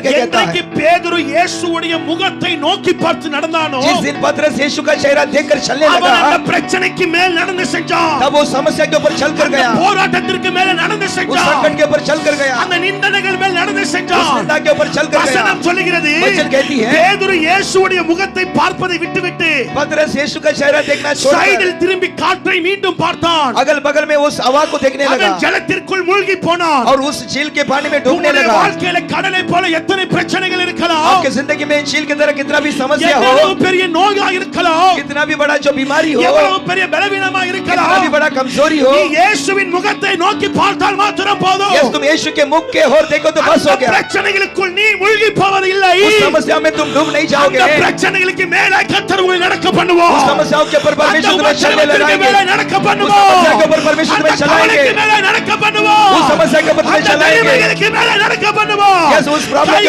क्या कहता है என்றைக்கு பேதுரு இயேசுவுடைய முகத்தை நோக்கி பார்த்து நடந்தானோ जिस दिन पतरस यीशु का चेहरा देखकर चलने அவன் அந்த लगा பிரச்சனைக்கு மேல் நடந்து செஞ்சான் तब वो समस्या के ऊपर चल कर அந்த गया போராட்டத்திற்கு மேல நடந்து उस செஞ்சான் संकट के ऊपर चल कर गया அந்த நிந்தனைகள் மேல் நடந்து उस சென்றான் निंदा के ऊपर चल कर गया வசனம் சொல்லுகிறது वचन कहती है பேதுரு இயேசுவுடைய முகத்தை பார்ப்பதை விட்டுவிட்டு पतरस यीशु का चेहरा देखना छोड़कर சைடில் திரும்பி காற்றை மீண்டும் பார்த்தான் अगल बगल में उस हवा को देखने लगा அவன் ஜலத்திற்குள் மூழ்கி போனான் और उस झील के पानी में डूबने உங்களுடைய लगा வாழ்க்கையில கடலை போல எத்தனை பிரச்சனைகள் இருக்கலாம் आपके जिंदगी में झील की तरह कितना भी समस्या हो எவ்வளவு பெரிய நோயா இருக்கலாம் कितना भी बड़ा जो बीमारी हो எவ்வளவு பெரிய பலவீனமா कितना இருக்கலாம் भी बड़ा कमजोरी हो நீ இயேசுவின் முகத்தை நோக்கி பார்த்தால் மாத்திரம் போதும் यस तुम यीशु के मुख के होर देखो तो बस हो அந்த गया பிரச்சனைகளுக்குள் நீ மூழ்கி போவது இல்லை उस समस्या में तुम डूब नहीं அந்த जाओगे பிரச்சனைகளுக்கு மேல கத்தர் உங்களை நடக்க பண்ணுவோம் उस समस्याओं के ऊपर அந்த परमेश्वर तुम्हें चलने உபத்திரவத்திற்கு लगाएंगे மேல நடக்க उस பண்ணுவோம் समस्या के ऊपर परमेश्वर அந்த तुम्हें चलाएंगे கவலைக்கு மேல நடக்க பண்ணுவோம் उस समस्या के ऊपर तुम्हें அந்த चलाएंगे தனிமைகளுக்கு மேல நடக்க பண்ணுவோம் Yes, उस problem के